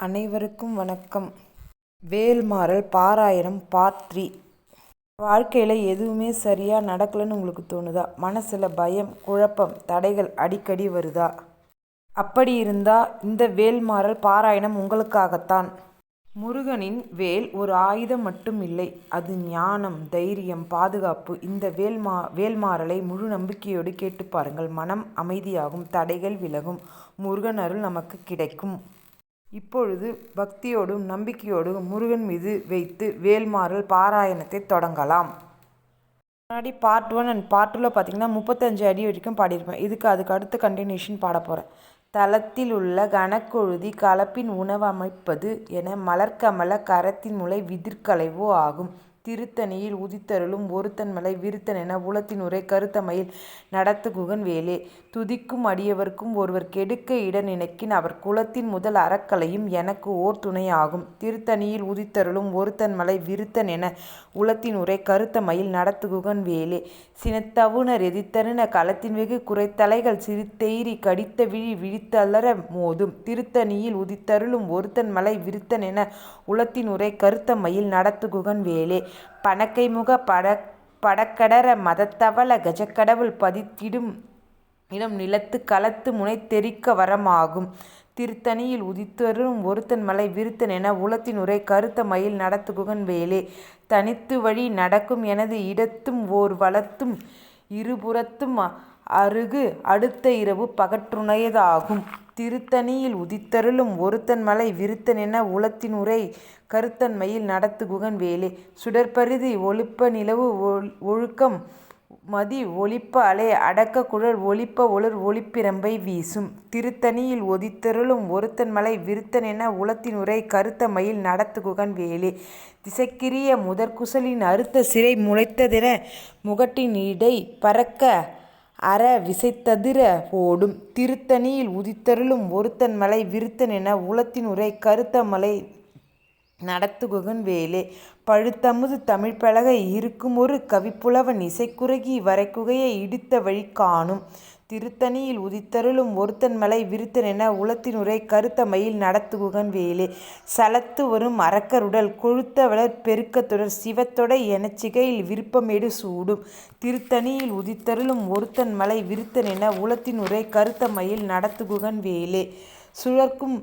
அனைவருக்கும் வணக்கம். வேல்மாறல் பாராயணம் பார்ட் த்ரீ வாழ்க்கையில் எதுவுமே சரியாக நடக்கலைன்னு உங்களுக்கு தோணுதா? மனசில் பயம் குழப்பம் தடைகள் அடிக்கடி வருதா? அப்படி இருந்தால் இந்த வேல்மாறல் பாராயணம் உங்களுக்காகத்தான். முருகனின் வேல் ஒரு ஆயுதம் மட்டும் இல்லை அது ஞானம் தைரியம் பாதுகாப்பு. இந்த வேல்மா வேல்மாறலை முழு நம்பிக்கையோடு கேட்டு பாருங்கள். மனம் அமைதியாகும் தடைகள் விலகும் முருகன் அருள் நமக்கு கிடைக்கும். இப்பொழுது பக்தியோடும் நம்பிக்கையோடும் முருகன் மீது வைத்து வேல்மாறல் பாராயணத்தை தொடங்கலாம். முன்னாடி பார்ட் ஒன் அண்ட் பார்ட் டூவில் பார்த்தீங்கன்னா முப்பத்தஞ்சு அடி வரைக்கும் பாடியிருப்பேன். இதுக்கு அதுக்கு அடுத்த கண்டினியூஷன் பாட போகிறேன் தளத்தில் உள்ள கனக்கொழுதி கலப்பின் உணவமைப்பது என மலர்க்கமல கரத்தின் முளை விதிர்கலைவோ ஆகும். திருத்தணியில் உதித்தருளும் ஒருத்தன்மலை விருத்தன் என உளத்தினுரை கருத்தமையில் நடத்துகுகன் வேலே. துதிக்கும் அடியவர்க்கும் ஒருவர் கெடுக்க இட நினைக்கின் அவர் குலத்தின் முதல் அறக்கலையும் எனக்கு ஓர் துணையாகும். திருத்தணியில் உதித்தருளும் ஒருத்தன்மலை விருத்தன் என உளத்தினுரை கருத்தமையில் நடத்துகுகன் வேலே. சினத்தவுணர் எதித்தருன களத்தின் வெகு குறைத்தலைகள் சிரித்தெய்ரி கடித்த விழி விழித்தளர மோதும். திருத்தணியில் உதித்தருளும் ஒருத்தன்மலை விருத்தன் என உளத்தினுரை கருத்தமையில் நடத்துகுகன் வேலே. பணக்கைமுக பட படக்கடர மதத்தவள கஜக்கடவுள் பதித்திடும் இடம் நிலத்து களத்து முனை தெரிக்க வரமாகும். திருத்தணியில் உதித்தரும் ஒருத்தன் மலை விருத்தன் என உளத்தின் உரை கருத்த மயில் நடத்துகுகன் வேலே. தனித்து வழி நடக்கும் எனது இடத்தும் ஓர் வளத்தும் இருபுறத்தும் அருகு அடுத்த இரவு பகற்றுணையதாகும். திருத்தணியில் உதித்தருளும் ஒருத்தன் மலை விருத்தன் என உளத்தின் உரை கருத்தன்மையில் நடத்துகுகன் வேலே. சுடற்பரிதி ஒழுப்ப நிலவு ஒழுக்கம் மதி ஒளிப்ப அலை அடக்க குழல் ஒளிப்ப ஒளிர் ஒளிப்பிரம்பை வீசும். திருத்தணியில் ஒதித்தருளும் ஒருத்தன் மலை விருத்தன் என உளத்தின் உரை கருத்த மயில் நடத்துகுகன் வேலே. திசைக்கிரிய முதற்குசலின் அறுத்த சிறை முளைத்ததென முகட்டின் இடை பறக்க அற விசைத்ததிர ஓடும் திருத்தணியில் உதித்தருளும் ஒருத்தன் மலை விருத்தன் என உளத்தின் உரை கருத்த மலை நடத்துகுகன் வேலே. பழுத்தமுது தமிழ் பலக இருக்குமொரு கவிப்புலவன் இசைக்குறகி வரைக்குகையை இடித்த வழி காணும். திருத்தணியில் உதித்தருளும் ஒருத்தன் மலை விருத்தன் என உளத்தினுரை கருத்த மயில் நடத்துகுகன் வேலே. சலத்து வரும் அரக்கருடல் கொழுத்தவளர் பெருக்கத்துடர் சிவத்தொடை எனச்சிகையில் விருப்பமேடு சூடும். திருத்தணியில் உதித்தருளும் ஒருத்தன் மலை விருத்தன் என உளத்தினுரை கருத்த மயில் நடத்துகுகன் வேலே. சுழற்கும்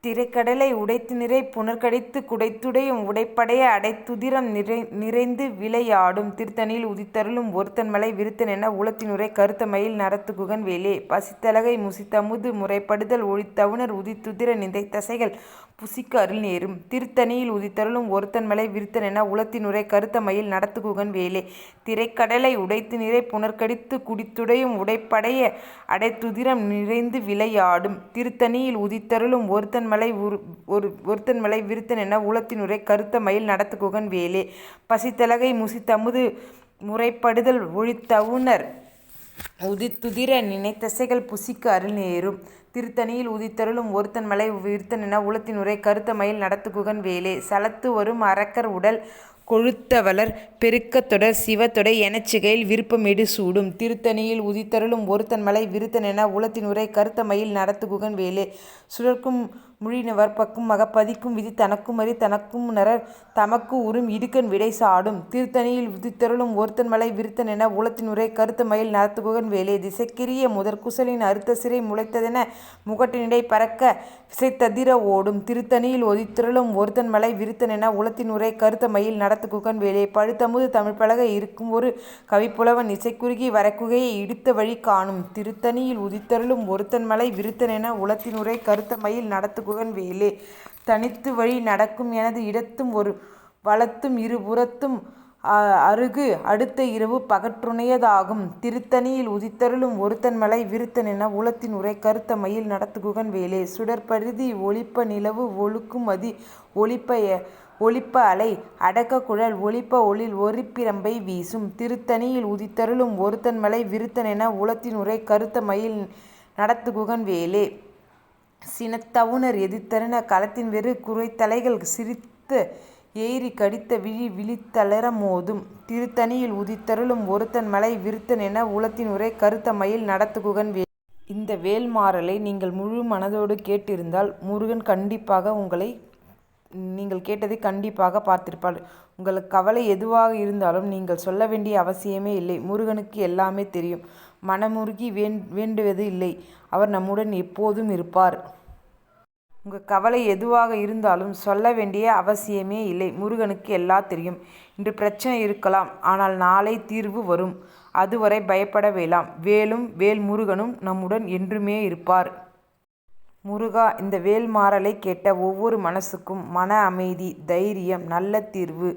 திரைக்கடலை உடைத்து நிறை புனர்கடித்து குடைத்துடையும் உடைப்படைய அடைத்துதிரம் நிறை நிறைந்து விளையாடும். திருத்தணியில் உதித்தருளும் ஒருத்தன் மலை விருத்தன் என உளத்தினுரை கருத்தமையில் நரத்துகுகன் வேலே. பசித்தலகை முசித்தமுது முறைப்படுதல் ஒழித்தவுணர் உதித்துதிர நிதை தசைகள் புசிக்கு அருள் நேரும். திருத்தணியில் உதித்தருளும் ஒருத்தன் மலை விருத்தன் என உளத்தினுரை கருத்தமையில் நடத்துகுகன் வேலே. திரைக்கடலை உடைத்து நிறை புனர்கடித்து குடித்துடையும் உடைப்படைய அடைத்துதிரம் நிறைந்து விளையாடும். திருத்தணியில் உதித்தருளும் ஒருத்தன் மலை ஒரு ஒருத்தன் மலை விருத்தன் என உளத்தினுரை கருத்த மயில் நடத்துகுகன் வேலே. பசித்தலகை முசித்தமுது முறைப்படுதல் ஒழித்தவுணர் உதித்துதிர நினைத்தசைகள் புசிக்க அருள் நேரும். திருத்தணியில் உதித்தருளும் ஒருத்தன் மலை விருத்தன் என உளத்தினுரை கருத்த மயில் நடத்துகுகன் வேலே. சலத்து வரும் அரக்கர் உடல் கொழுத்தவளர் பெருக்கத்தொடர் சிவத்தொடை எனச்சிகையில் விருப்பமிடு சூடும். திருத்தணியில் உதித்தருளும் ஒருத்தன் மலை விருத்தன் என உளத்தின் உரை கருத்த மயில் நடத்துகுகன் வேலே. சுழற்கும் முழினவர் பக்கும் மகப்பதிக்கும் விதி தனக்கும் அறி தனக்கும் நரர் தமக்கு உறும் இடுக்கன் விடை சாடும். திருத்தணியில் உதித்தருளும் ஒருத்தன் மலை விருத்தன் என உளத்தின் உரை கருத்த மயில் நடத்துகுகன் வேலே. திசைக்கிரிய முதற்குசலின் அறுத்த சிறை முளைத்ததென முகட்டினிடை பறக்க விசைத்ததிர ஓடும். திருத்தணியில் ஒதித்திரளும் ஒருத்தன் மலை விருத்தன் என உளத்தின் உரை கருத்த மயில் நடத்துகுகன் வேலே. பழுத்தமுது தமிழ் பழக இருக்கும் ஒரு கவிப்புலவன் இசைக்குறுகி வரக்குகையை இடித்த வழி காணும். திருத்தணியில் உதித்தருளும் ஒருத்தன் மலை விருத்தன் என உளத்தின் உரை கருத்த மயில் நடத்து குகன் வேலே. தனித்து வழி நடக்கும் எனது இடத்தும் ஒரு வளத்தும் இருபுறத்தும் அருகு அடுத்த இரவு பகற்றுணையதாகும். திருத்தணியில் உதித்தருளும் ஒருத்தன் மலை விருத்தன் என உளத்தின் உரை கருத்த மயில் நடத்துகுகன் வேலே. சுடற்பருதி ஒளிப்ப நிலவு ஒழுக்கும் ஒளிப்ப ஒளிப்ப அலை அடக்க குழல் ஒளிப்ப ஒளில் ஒரிப்பிரம்பை வீசும். திருத்தணியில் உதித்தருளும் ஒருத்தன் மலை விருத்தன் என உளத்தின் உரை கருத்த மயில் நடத்துகுகன் வேலே. சினத்தவுணர் எதிர்த்தருண களத்தின் வெறு குறைத்தலைகள் சிரித்த ஏறி கடித்த விழி விழித்தளர மோதும். திருத்தணியில் உதித்தருளும் ஒருத்தன் மலை விருத்தன் என உளத்தின் உரை கருத்த மயில் நடத்துகுகன் வே இந்த வேல்மாறலை நீங்கள் முழு மனதோடு கேட்டிருந்தால் முருகன் கண்டிப்பாக உங்களை நீங்கள் கேட்டதை கண்டிப்பாக பார்த்திருப்பார். உங்களுக்கு கவலை எதுவாக இருந்தாலும் நீங்கள் சொல்ல வேண்டிய அவசியமே இல்லை. முருகனுக்கு எல்லாமே தெரியும். மனமுருகி வேண் வேண்டுவது இல்லை. அவர் நம்முடன் எப்போதும் இருப்பார். உங்கள் கவலை எதுவாக இருந்தாலும் சொல்ல வேண்டிய அவசியமே இல்லை. முருகனுக்கு எல்லாம் தெரியும். இன்று பிரச்சனை இருக்கலாம். ஆனால் நாளை தீர்வு வரும். அதுவரை பயப்பட வேலாம் வேலும் வேல் முருகனும் நம்முடன் என்றுமே இருப்பார். முருகா இந்த வேல்மாறலை கேட்ட ஒவ்வொரு மனசுக்கும் மன அமைதி தைரியம் நல்ல தீர்வு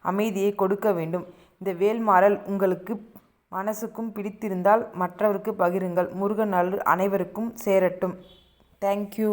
அமைதியை கொடுக்க வேண்டும். இந்த வேல்மாறல் உங்களுக்கு மனசுக்கும் பிடித்திருந்தால் மற்றவருக்கு பகிருங்கள். முருகன் அருள் அனைவருக்கும் சேரட்டும். தேங்க்யூ